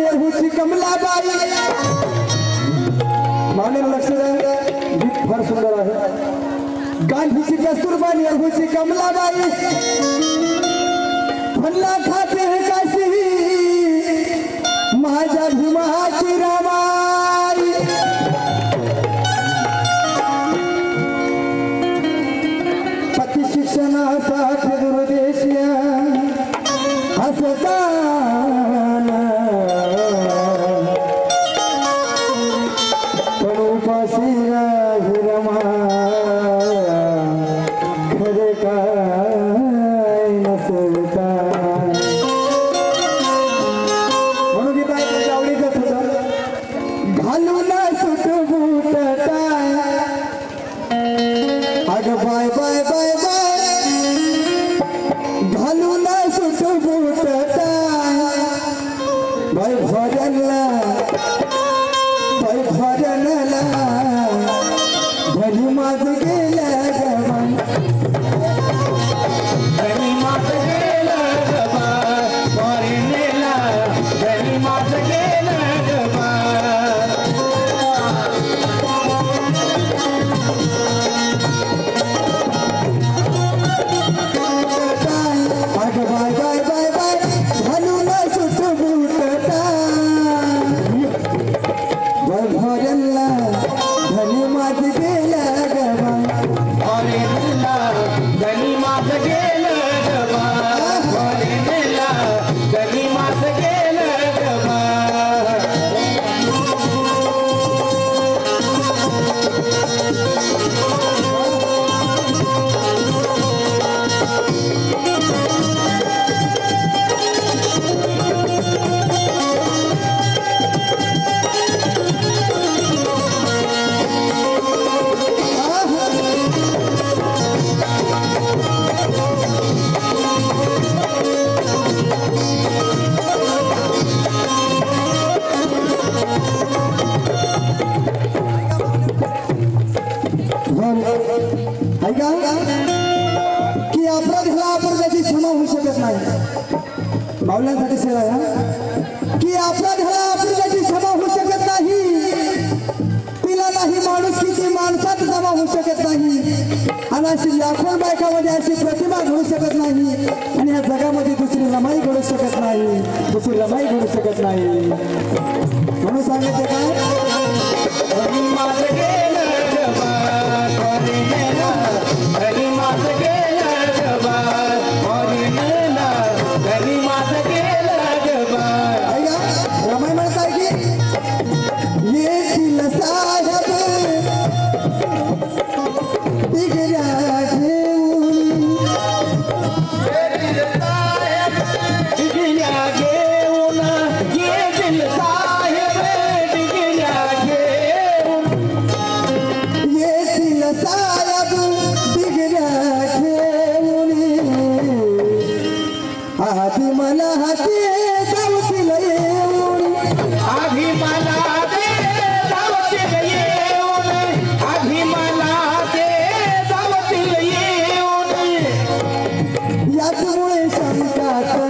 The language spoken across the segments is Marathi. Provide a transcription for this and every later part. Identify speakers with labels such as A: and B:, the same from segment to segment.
A: निर्भूषी कमला बाई। माने लक्ष्मण गीत सुंदर है गांधी जी कस्तूरबा कमला बाई. खाते हैं तू माझ गेल्या होऊ शकत नाही. आणि अशी लाखो बायकामध्ये अशी प्रतिमा घडू शकत नाही. आणि या जगामध्ये दुसरी रमाई घडू शकत नाही. दुसरी रमाई घडू शकत नाही. म्हणून सांगितलं काय
B: কাছে সন্তান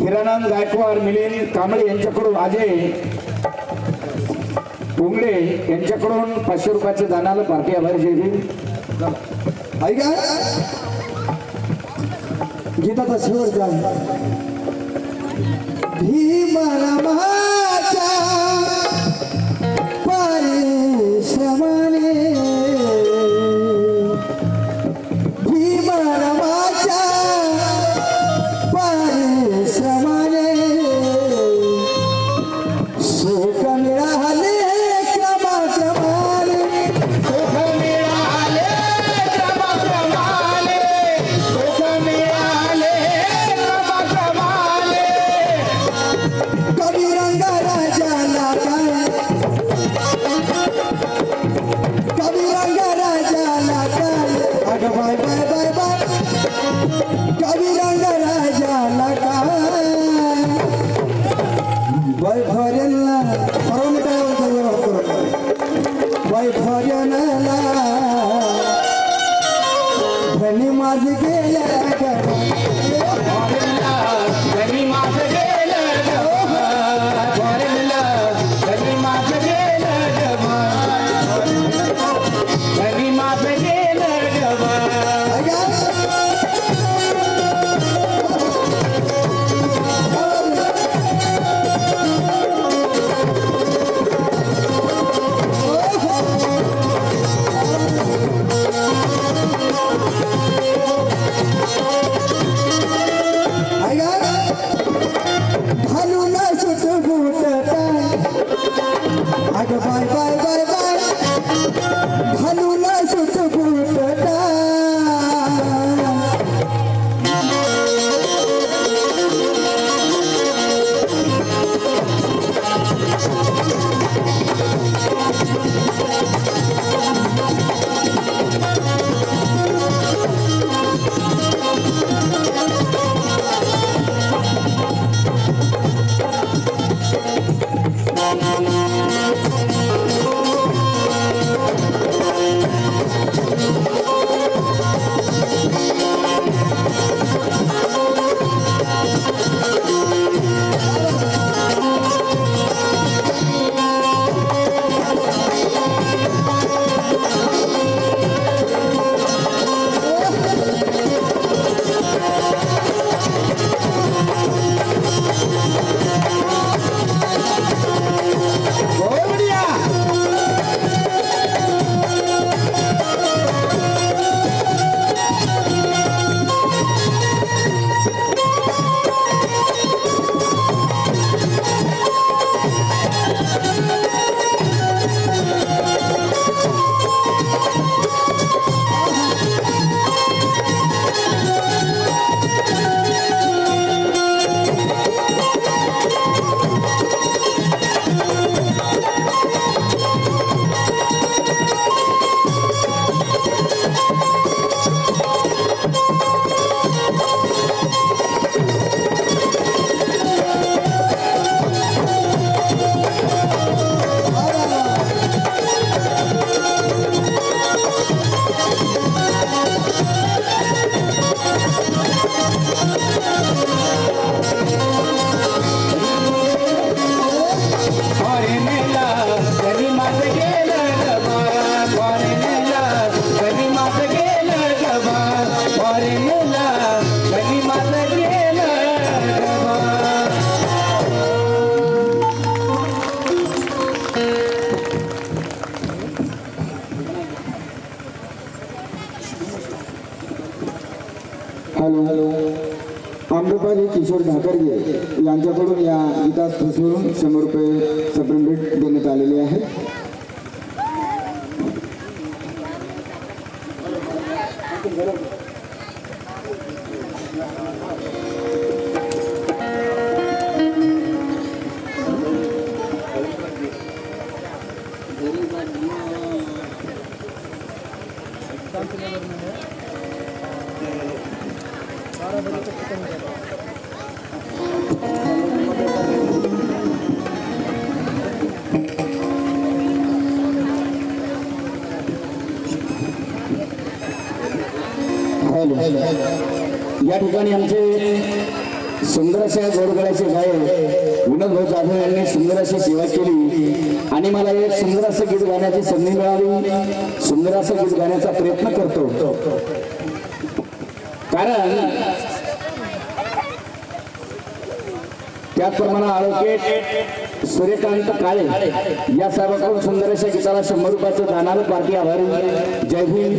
B: हिरानंद गायकवाड मिलिंद कांबळे यांच्याकडून अजय पोंगडे यांच्याकडून पाचशे रुपयाचे दानाला पार्टी आभारी शेती
A: ऐका गीताचा
B: शेवट
A: जा. महा Miguel. bye bye. 嗯。या
B: ठिकाणी आमचे सुंदर अशा गोडगळ्याचे गायक विनोद भाऊ जाधव यांनी सुंदर अशी सेवा केली. आणि मला एक सुंदर असं गीत गाण्याची संधी मिळाली सुंदर असं गीत गाण्याचा प्रयत्न करतो. कारण त्याचप्रमाणे ॲडव्होकेट सूर्यकांत काळे या साहेबांकडून सुंदर अशा गीताला शंभर रुपयाचं जाणारं पार्टी आभारी. जय हिंद.